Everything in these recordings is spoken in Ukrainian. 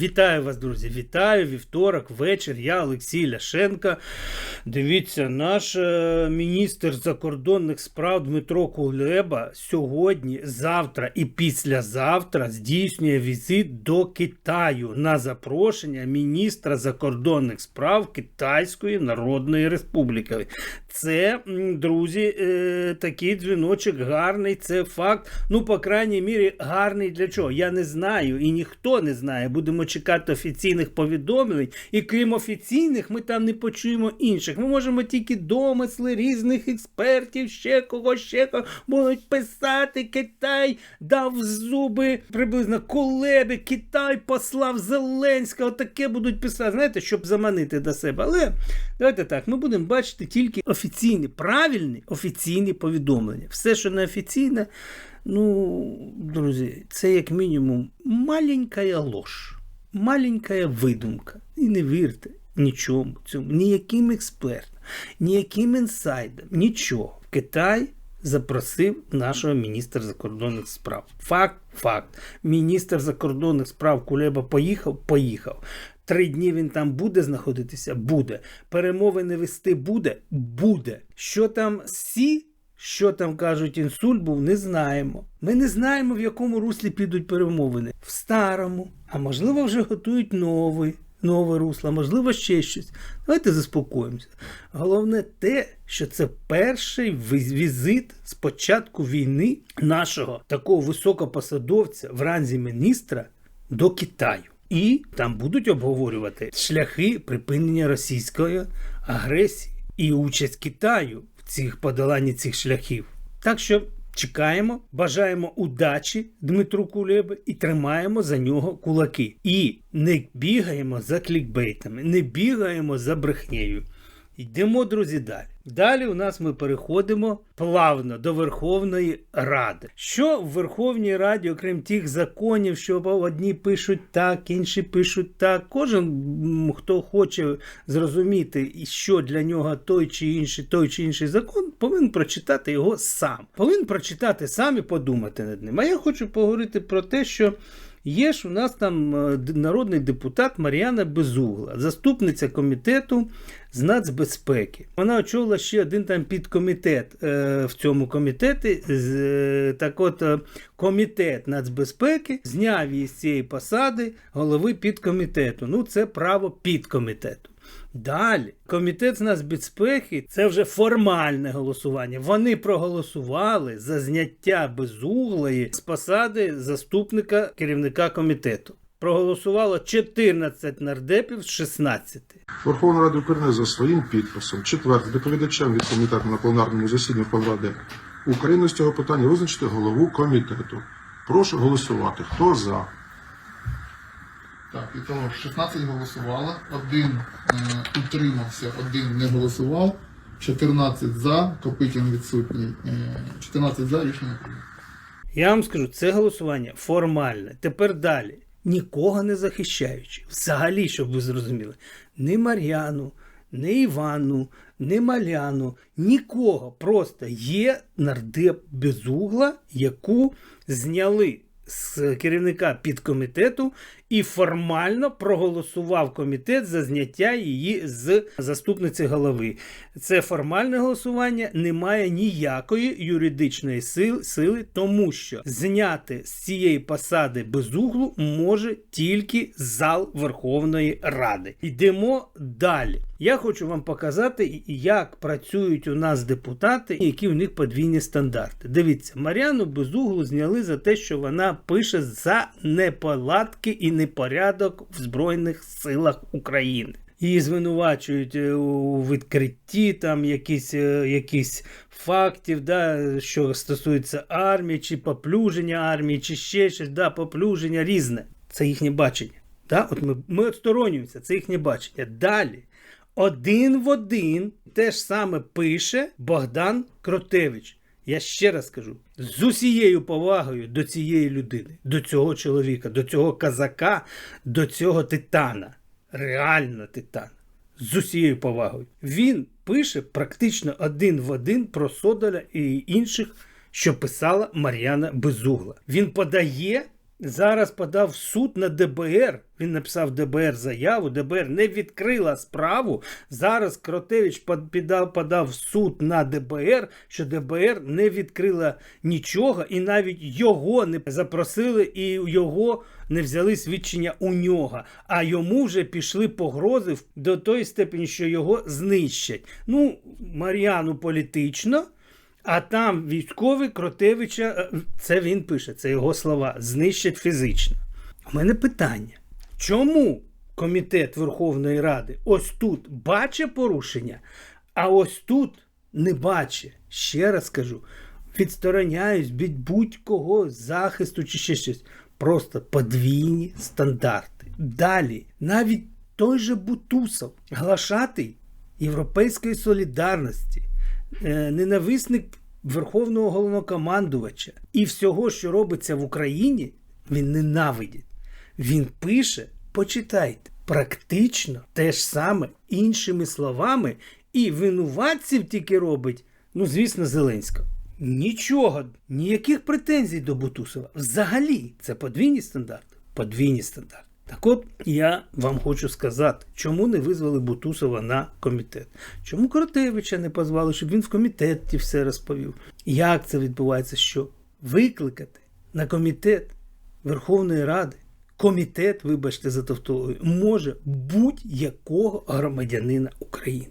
Вітаю вас, друзі! Вітаю вівторок, вечір. Я Олексій Ляшенко. Дивіться, наш е, міністр закордонних справ Дмитро Кулеба сьогодні, завтра і післязавтра здійснює візит до Китаю на запрошення міністра закордонних справ Китайської Народної Республіки. Це, друзі, е, такий дзвіночок гарний. Це факт. Ну, по крайній мірі, гарний для чого? Я не знаю і ніхто не знає. Будемо чекати офіційних повідомлень. І крім офіційних, ми там не почуємо інших. Ми можемо тільки домисли різних експертів, ще кого, ще кого будуть писати. Китай дав зуби приблизно Кулебі, Китай послав Зеленського. Таке будуть писати, знаєте, щоб заманити до себе. Але давайте так, ми будемо бачити тільки офіційні, правильні офіційні повідомлення. Все, що не офіційне, ну, друзі, це як мінімум маленька ложь, маленька видумка. І не вірте нічому цьому, ніяким експертам, ніяким інсайдам, нічого. Китай запросив нашого міністра закордонних справ. Факт, факт. Міністр закордонних справ Кулеба поїхав, поїхав. Три дні він там буде знаходитися? Буде. Перемовини вести буде? Буде. Що там сі? Що там кажуть, інсульт був, не знаємо. Ми не знаємо, в якому руслі підуть перемовини. В старому, а можливо, вже готують новий, нове русло, можливо, ще щось. Давайте заспокоїмося. Головне те, що це перший візит з початку війни нашого такого високопосадовця в ранзі міністра до Китаю. І там будуть обговорювати шляхи припинення російської агресії і участь Китаю цих подоланні цих шляхів. Так що чекаємо, бажаємо удачі Дмитру Кулеби і тримаємо за нього кулаки. І не бігаємо за клікбейтами, не бігаємо за брехнею. Йдемо, друзі, далі. Далі у нас ми переходимо плавно до Верховної Ради. Що в Верховній Раді, окрім тих законів, що одні пишуть так, інші пишуть так. Кожен, хто хоче зрозуміти, що для нього той чи інший, той чи інший закон, повинен прочитати його сам. Повинен прочитати сам і подумати над ним. А я хочу поговорити про те, що. Є ж у нас там е, народний депутат Мар'яна Безугла, заступниця комітету з нацбезпеки. Вона очолила ще один там підкомітет е, в цьому комітеті. Е, так от комітет нацбезпеки зняв її з цієї посади голови підкомітету. Ну, це право підкомітету. Далі, комітет з нацбезпеки це вже формальне голосування. Вони проголосували за зняття безуглої з посади заступника керівника комітету. Проголосувало 14 нардепів з 16. Верховна Рада України за своїм підписом четверте доповідачем від комітету на пленарному засіданні Ради України з цього питання визначити голову комітету. Прошу голосувати. Хто за? Так, і того 16 голосувало, один е, утримався, один не голосував, 14 за, Копитін відсутній, е, 14 за, рішення прийнято. Я вам скажу, це голосування формальне. Тепер далі. Нікого не захищаючи. Взагалі, щоб ви зрозуміли, ні Мар'яну, ні Івану, ні Маляну, нікого. Просто є нардеп безугла, яку зняли з керівника підкомітету і формально проголосував комітет за зняття її з заступниці голови. Це формальне голосування не має ніякої юридичної сил- сили, тому що зняти з цієї посади безуглу може тільки зал Верховної Ради. Йдемо далі. Я хочу вам показати, як працюють у нас депутати, які у них подвійні стандарти. Дивіться, Мар'яну Безуглу зняли за те, що вона пише за неполадки і непорядок в Збройних силах України. Її звинувачують е, у відкритті там якісь, е, якісь фактів, да, що стосується армії, чи поплюження армії, чи ще щось, да, поплюження різне. Це їхнє бачення. Да? От ми, ми отсторонюємося, це їхнє бачення. Далі. Один в один те ж саме пише Богдан Кротевич. Я ще раз кажу: з усією повагою до цієї людини, до цього чоловіка, до цього казака, до цього титана. Реально титана. З усією повагою. Він пише практично один в один про Содоля і інших, що писала Мар'яна Безугла. Він подає зараз подав в суд на ДБР. Він написав ДБР заяву, ДБР не відкрила справу. Зараз Кротевич под- подав в суд на ДБР, що ДБР не відкрила нічого, і навіть його не запросили, і його не взяли свідчення у нього. А йому вже пішли погрози до тої степені, що його знищать. Ну, Мар'яну політично. А там військовий Кротевича, е, це він пише, це його слова, знищать фізично. У мене питання: чому комітет Верховної Ради ось тут бачить порушення, а ось тут не бачить? Ще раз кажу: відстороняюсь від будь-кого захисту чи ще щось. Просто подвійні стандарти. Далі, навіть той же Бутусов, глашатий Європейської солідарності, ненависник Верховного головнокомандувача і всього, що робиться в Україні, він ненавидить. Він пише, почитайте, практично те ж саме іншими словами, і винуватців тільки робить, ну, звісно, Зеленського. Нічого, ніяких претензій до Бутусова. Взагалі, це подвійні стандарти. Подвійні стандарти. Так от я вам хочу сказати, чому не визвали Бутусова на комітет? Чому Коротевича не позвали, щоб він в комітеті все розповів? Як це відбувається? Що викликати на комітет Верховної Ради, комітет, вибачте за тавтологію, може будь-якого громадянина України.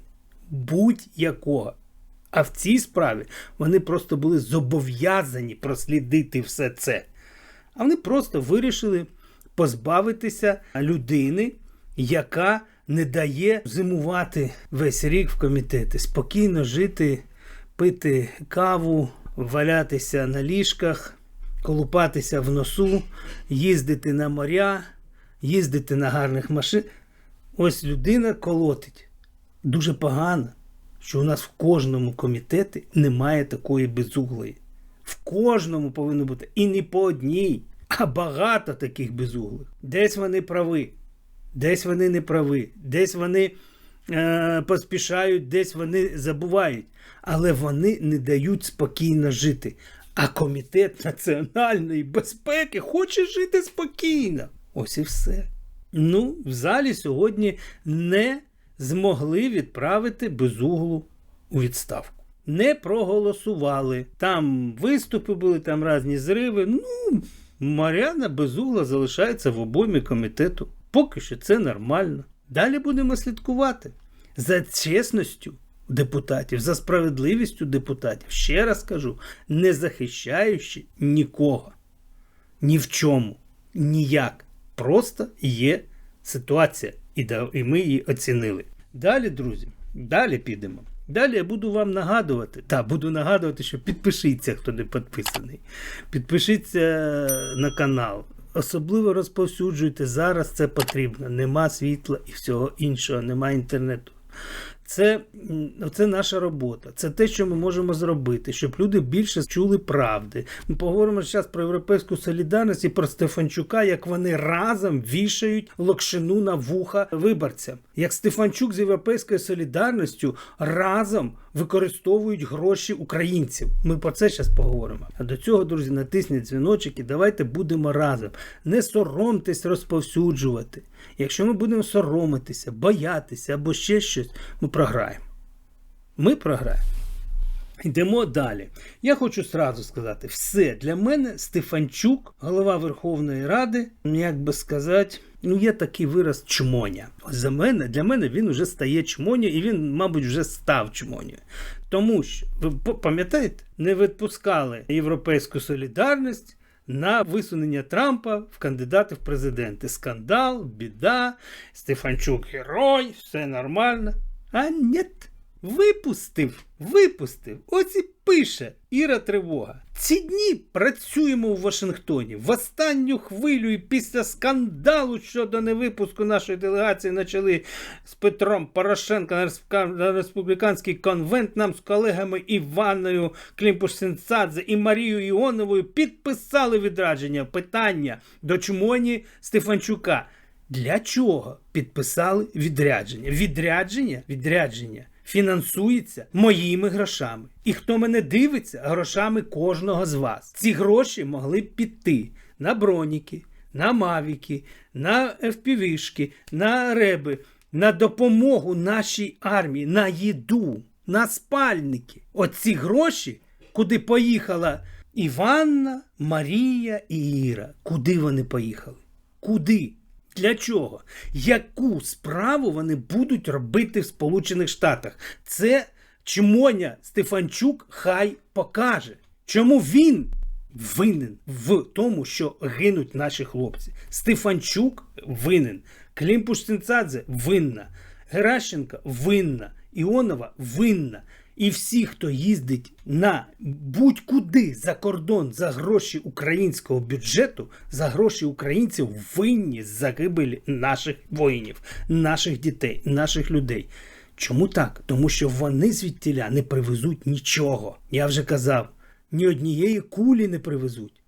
Будь-якого. А в цій справі вони просто були зобов'язані прослідити все це. А вони просто вирішили позбавитися людини, яка не дає зимувати весь рік в комітеті, спокійно жити, пити каву, валятися на ліжках, колупатися в носу, їздити на моря, їздити на гарних машинах. Ось людина колотить. Дуже погано, що у нас в кожному комітеті немає такої безуглої. В кожному повинно бути і не по одній, а багато таких безуглих. Десь вони прави, десь вони не прави, десь вони е, поспішають, десь вони забувають. Але вони не дають спокійно жити. А комітет національної безпеки хоче жити спокійно. Ось і все. Ну, в залі сьогодні не змогли відправити безуглу у відставку. Не проголосували. Там виступи були, там різні зриви. Ну, Мар'яна Безугла залишається в обоймі комітету. Поки що це нормально. Далі будемо слідкувати за чесністю депутатів, за справедливістю депутатів. Ще раз кажу, не захищаючи нікого. Ні в чому. Ніяк. Просто є ситуація, і ми її оцінили. Далі, друзі, далі підемо. Далі я буду вам нагадувати. Та, буду нагадувати, що підпишіться, хто не підписаний. Підпишіться на канал. Особливо розповсюджуйте. Зараз це потрібно. Нема світла і всього іншого, нема інтернету. Це, це наша робота. Це те, що ми можемо зробити, щоб люди більше чули правди. Ми поговоримо зараз про європейську солідарність і про Стефанчука, як вони разом вішають локшину на вуха виборцям. Як Стефанчук з європейською солідарністю разом використовують гроші українців. Ми про це зараз поговоримо. А до цього, друзі, натисніть дзвіночок і давайте будемо разом. Не соромтесь розповсюджувати. Якщо ми будемо соромитися, боятися або ще щось, ми програємо. Ми програємо. Йдемо далі. Я хочу сразу сказати, все для мене Стефанчук, голова Верховної Ради, як би сказати, ну є такий вираз чмоня. За мене, для мене він вже стає чмоня, і він, мабуть, вже став чмоню. Тому що, ви пам'ятаєте, не відпускали європейську солідарність на висунення Трампа в кандидати в президенти. Скандал, біда, Стефанчук герой, все нормально. А ні. Випустив, випустив. Ось і пише Іра Тривога. Ці дні працюємо у Вашингтоні. В останню хвилю і після скандалу щодо невипуску нашої делегації почали з Петром Порошенко на на республіканський конвент. Нам з колегами Іваною Клімпуш-Сенцадзе і Марією Іоновою підписали відрадження питання до чмоні Стефанчука. Для чого підписали відрядження? Відрядження, відрядження фінансується моїми грошами. І хто мене дивиться, грошами кожного з вас. Ці гроші могли б піти на броніки, на мавіки, на FPV-шки, на реби, на допомогу нашій армії, на їду, на спальники. Оці гроші, куди поїхала Іванна, Марія і Іра. Куди вони поїхали? Куди? Для чого? Яку справу вони будуть робити в Сполучених Штатах? Це Чмоня Стефанчук хай покаже. Чому він винен в тому, що гинуть наші хлопці? Стефанчук винен. Клімпуш Сенцадзе винна. Геращенко винна. Іонова винна. І всі, хто їздить на будь-куди за кордон за гроші українського бюджету, за гроші українців винні загибелі наших воїнів, наших дітей, наших людей. Чому так? Тому що вони звідтіля не привезуть нічого. Я вже казав, ні однієї кулі не привезуть,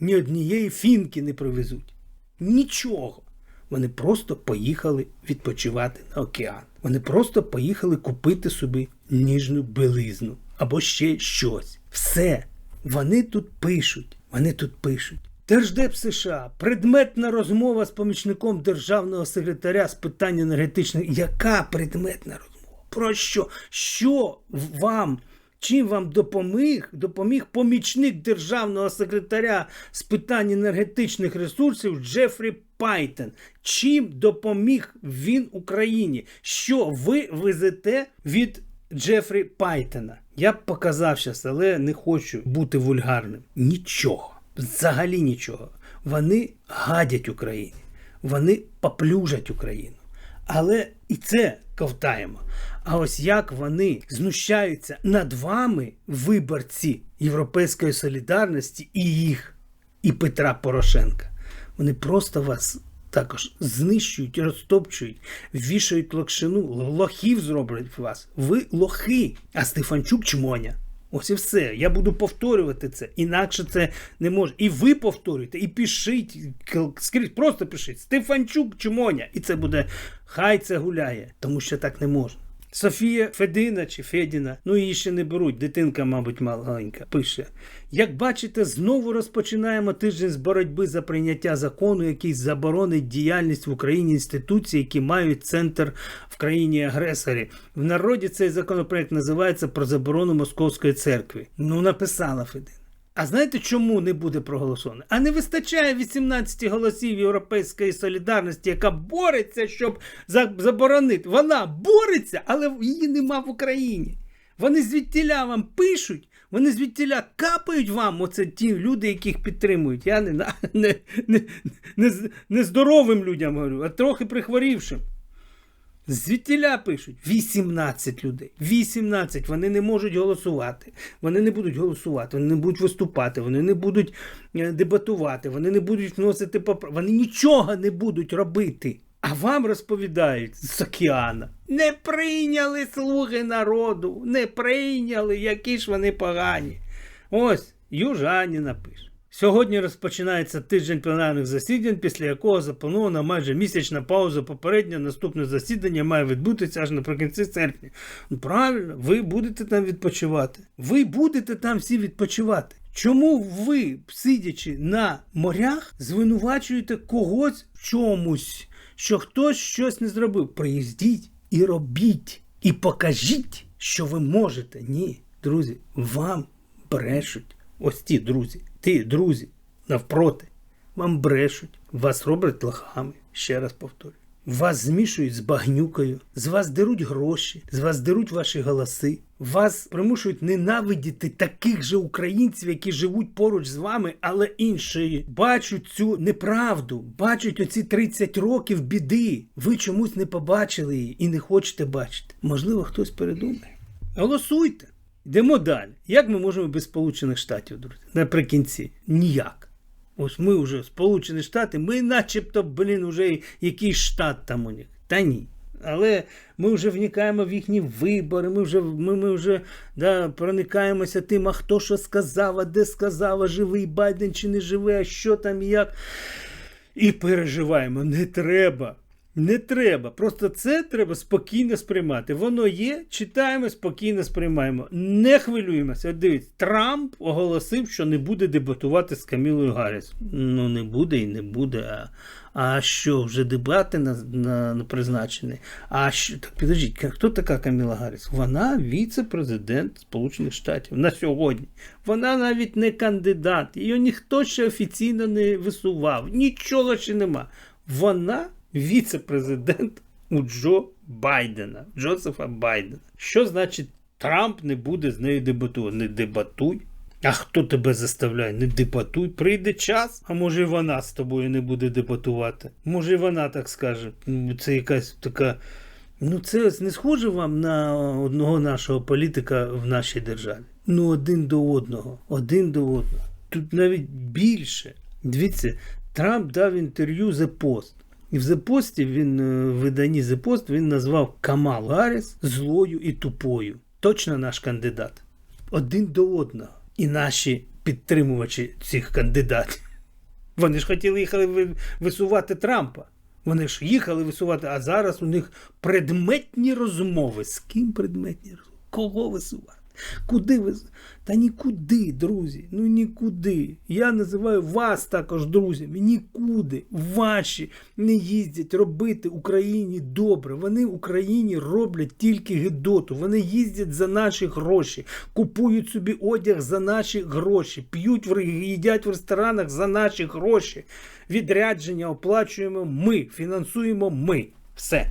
ні однієї фінки не привезуть. Нічого. Вони просто поїхали відпочивати на океан. Вони просто поїхали купити собі ніжну білизну або ще щось. Все. Вони тут пишуть. Вони тут пишуть. Держдеп США, предметна розмова з помічником державного секретаря з питань енергетичних. Яка предметна розмова? Про що? Що вам? Чим вам допоміг, допоміг помічник державного секретаря з питань енергетичних ресурсів Джефрі Пайтен? Чим допоміг він Україні? Що ви везете від Джефрі Пайтена? Я б показав щас, але не хочу бути вульгарним. Нічого. Взагалі нічого. Вони гадять Україні. Вони поплюжать Україну. Але і це ковтаємо. А ось як вони знущаються над вами, виборці Європейської солідарності і їх, і Петра Порошенка. Вони просто вас також знищують, розтопчують, вішають локшину, лохів зроблять вас. Ви лохи, а Стефанчук чмоня. Ось і все. Я буду повторювати це. Інакше це не може. І ви повторюйте, і пишіть, скрізь просто пишіть. Стефанчук чмоня. І це буде хай це гуляє, тому що так не можна. Софія Федина чи Федіна, ну її ще не беруть, дитинка, мабуть, маленька, пише. Як бачите, знову розпочинаємо тиждень з боротьби за прийняття закону, який заборонить діяльність в Україні інституцій, які мають центр в країні-агресорі. В народі цей законопроект називається про заборону Московської церкви. Ну, написала Федина. А знаєте, чому не буде проголосовано? А не вистачає 18 голосів Європейської солідарності, яка бореться, щоб заборонити. Вона бореться, але її нема в Україні. Вони звідтіля вам пишуть, вони звідтіля капають вам, оце ті люди, яких підтримують. Я не, не, не, не, не здоровим людям говорю, а трохи прихворівшим. Звідтіля пишуть 18 людей. 18. Вони не можуть голосувати. Вони не будуть голосувати, вони не будуть виступати, вони не будуть е, дебатувати, вони не будуть вносити поправки. Вони нічого не будуть робити. А вам розповідають з океана. Не прийняли слуги народу, не прийняли, які ж вони погані. Ось Южаніна пише. Сьогодні розпочинається тиждень пленарних засідань, після якого запланована майже місячна пауза. Попереднє наступне засідання має відбутися аж наприкінці серпня. Ну правильно, ви будете там відпочивати. Ви будете там всі відпочивати. Чому ви, сидячи на морях, звинувачуєте когось в чомусь, що хтось щось не зробив? Приїздіть і робіть, і покажіть, що ви можете. Ні, друзі, вам брешуть. Ось ті друзі, ті друзі навпроти, вам брешуть, вас роблять лохами. Ще раз повторюю. Вас змішують з багнюкою, з вас деруть гроші, з вас деруть ваші голоси, вас примушують ненавидіти таких же українців, які живуть поруч з вами, але іншої. Бачать цю неправду, бачать оці 30 років біди. Ви чомусь не побачили її і не хочете бачити. Можливо, хтось передумає. Голосуйте. Йдемо далі. Як ми можемо без Сполучених Штатів, друзі? Наприкінці. Ніяк. Ось ми вже Сполучені Штати, ми начебто, блін, уже якийсь штат там у них. Та ні. Але ми вже вникаємо в їхні вибори, ми вже, ми, ми вже да, проникаємося тим, а хто що сказав, а де сказав, а живий Байден чи не живий, а що там і як. І переживаємо. Не треба. Не треба. Просто це треба спокійно сприймати. Воно є, читаємо, спокійно сприймаємо. Не хвилюємося. Дивіться, Трамп оголосив, що не буде дебатувати з Камілою Гарріс. Ну, не буде і не буде. А, а що, вже дебати на, на, на призначені? А що так підождіть, хто така Каміла Гарріс? Вона віце-президент Сполучених Штатів на сьогодні. Вона навіть не кандидат. Її ніхто ще офіційно не висував. Нічого ще нема. Вона віце-президент у Джо Байдена, Джозефа Байдена. Що значить Трамп не буде з нею дебатувати? Не дебатуй. А хто тебе заставляє? Не дебатуй, прийде час, а може і вона з тобою не буде дебатувати. Може і вона так скаже. Ну, Це якась така. Ну, це не схоже вам на одного нашого політика в нашій державі. Ну, один до одного, один до одного. Тут навіть більше. Дивіться, Трамп дав інтерв'ю The Post. І в Post він е, в виданні Post він назвав Камал Гарріс злою і тупою. Точно наш кандидат. Один до одного. І наші підтримувачі цих кандидатів. Вони ж хотіли їхали висувати Трампа. Вони ж їхали висувати, а зараз у них предметні розмови. З ким предметні розмови? Кого висувати? Куди ви? Та нікуди, друзі. Ну нікуди. Я називаю вас також друзями. Нікуди. Ваші не їздять робити Україні добре. Вони Україні роблять тільки гидоту. Вони їздять за наші гроші, купують собі одяг за наші гроші, п'ють в їдять в ресторанах за наші гроші. Відрядження оплачуємо ми, фінансуємо ми. Все.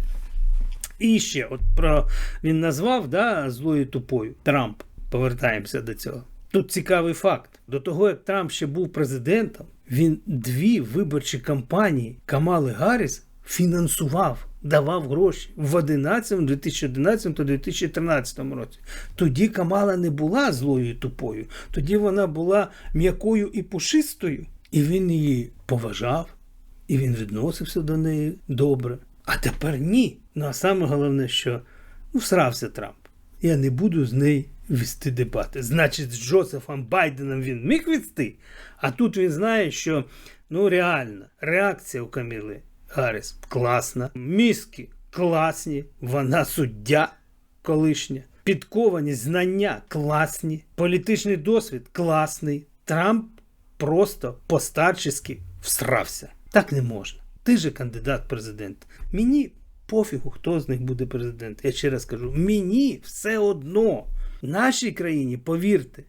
І ще, от про він назвав да, злою тупою Трамп. Повертаємося до цього. Тут цікавий факт. До того, як Трамп ще був президентом, він дві виборчі кампанії Камали Гарріс фінансував, давав гроші в 11, 2011 та 2013 році. Тоді Камала не була злою і тупою, тоді вона була м'якою і пушистою, і він її поважав, і він відносився до неї добре. А тепер ні. Ну а саме головне, що ну, всрався Трамп. Я не буду з нею вести дебати. Значить, з Джозефом Байденом він міг вести, а тут він знає, що ну реально, реакція у Каміли Гарріс класна, мізки класні, вона суддя колишня, підковані знання класні, політичний досвід класний. Трамп просто постарчески всрався. Так не можна. Ти же кандидат президент. Мені пофігу, хто з них буде президент. Я ще раз кажу, мені все одно. В нашій країні, повірте,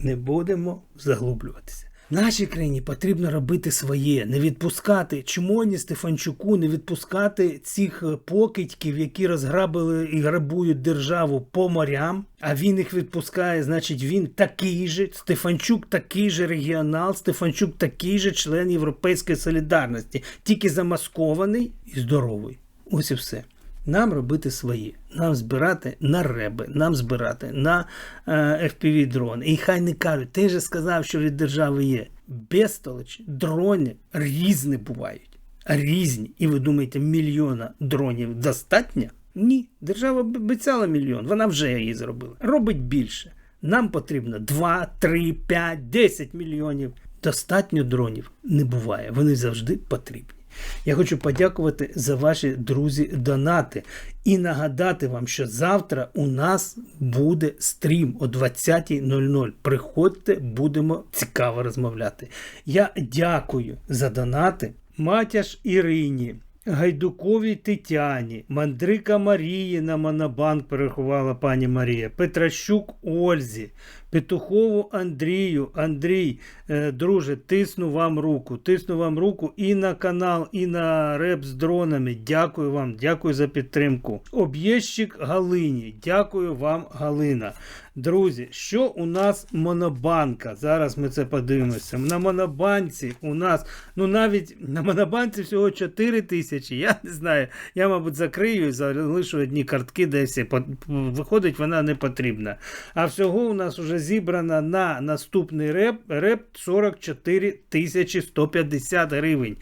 не будемо заглублюватися. Нашій країні потрібно робити своє, не відпускати Чмоні Стефанчуку, не відпускати цих е, покидьків, які розграбили і грабують державу по морям. А він їх відпускає, значить, він такий же. Стефанчук такий же регіонал, Стефанчук такий же член Європейської солідарності, тільки замаскований і здоровий. Ось і все. Нам робити свої, нам збирати на реби, нам збирати на е, fpv дрони. І хай не кажуть, ти же сказав, що від держави є. Безстолочі, дрони різні бувають. Різні. І ви думаєте, мільйона дронів достатньо? Ні. Держава обіцяла мільйон, вона вже її зробила. Робить більше. Нам потрібно 2, 3, 5, 10 мільйонів. Достатньо дронів не буває. Вони завжди потрібні. Я хочу подякувати за ваші друзі донати і нагадати вам, що завтра у нас буде стрім о 20.00. Приходьте, будемо цікаво розмовляти. Я дякую за донати. Матяш Ірині. Гайдуковій Тетяні, Мандрика Марії на Монобанк перерахувала пані Марія, Петращук Ользі, Петухову Андрію. Андрій, е, друже, тисну вам руку. Тисну вам руку і на канал, і на реп з дронами. Дякую вам, дякую за підтримку. Об'єщик Галині. Дякую вам, Галина. Друзі, що у нас монобанка? Зараз ми це подивимося. На монобанці у нас, ну навіть на монобанці всього 4 тисячі. Я не знаю. Я, мабуть, закрию і залишу одні картки, де всі. Виходить, вона не потрібна. А всього у нас вже зібрано на наступний реп, реп 44 тисячі 150 гривень.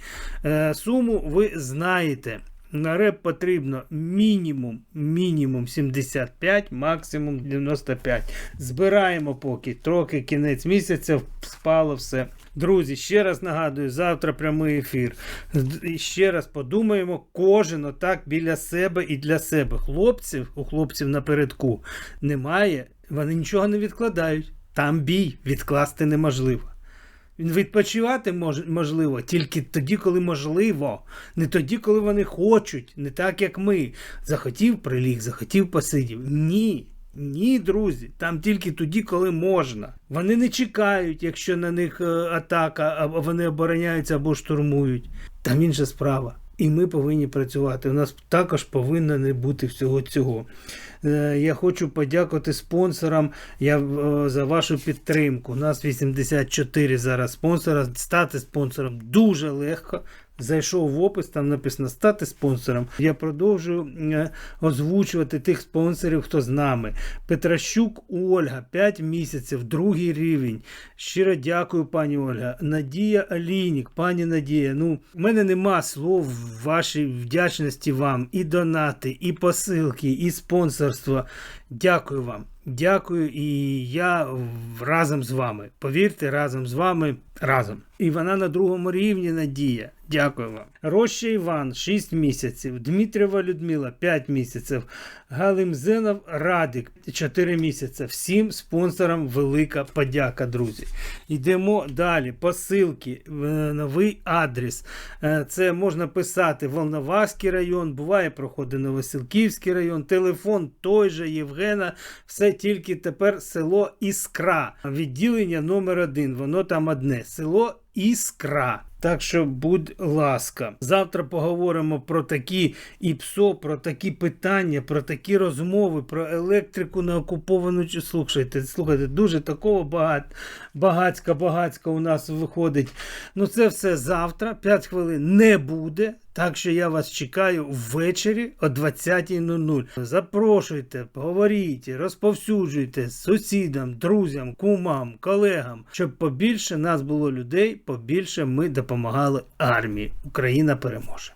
Е, суму ви знаєте. На реп потрібно мінімум, мінімум 75, максимум 95. Збираємо поки. Трохи кінець місяця спало все. Друзі, ще раз нагадую, завтра прямий ефір. І ще раз подумаємо, кожен отак біля себе і для себе. Хлопців, у хлопців напередку немає, вони нічого не відкладають. Там бій відкласти неможливо. Він Відпочивати мож, можливо тільки тоді, коли можливо, не тоді, коли вони хочуть, не так як ми. Захотів приліг, захотів посидів. Ні. Ні, друзі, там тільки тоді, коли можна. Вони не чекають, якщо на них е, атака, або вони обороняються або штурмують. Там інша справа. І ми повинні працювати. У нас також повинно не бути всього цього. Е, Я хочу подякувати спонсорам я, е, за вашу підтримку. У нас 84 зараз спонсора. Стати спонсором дуже легко. Зайшов в опис, там написано стати спонсором. Я продовжую е, озвучувати тих спонсорів, хто з нами. Петращук Ольга, 5 місяців, другий рівень. Щиро дякую, пані Ольга. Надія Алінік, пані Надія. Ну, в мене нема слов вашій вдячності вам. І донати, і посилки, і спонсорство. Дякую вам. Дякую, і я разом з вами. Повірте, разом з вами разом. І вона на другому рівні Надія. Дякую вам. Роща Іван 6 місяців. Дмитрєва Людмила 5 місяців. Галимзенов Радик 4 місяці. Всім спонсорам велика подяка, друзі. Йдемо далі. Посилки, е, новий адрес. Е, Це можна писати Волноваський район, буває, проходить Новосілківський район, телефон той же Євгена. Все тільки тепер село Іскра. Відділення номер один. Воно там одне. Село Іскра. Так що, будь ласка, завтра поговоримо про такі ІПСО, про такі питання, про такі розмови, про електрику на окуповану слухайте, слухайте, дуже такого багат, багацька, багацька у нас виходить. Ну це все завтра, 5 хвилин не буде. Так що я вас чекаю ввечері о 20.00. Запрошуйте, говоріть, розповсюджуйте сусідам, друзям, кумам, колегам, щоб побільше нас було людей, побільше ми допомагали армії. Україна переможе.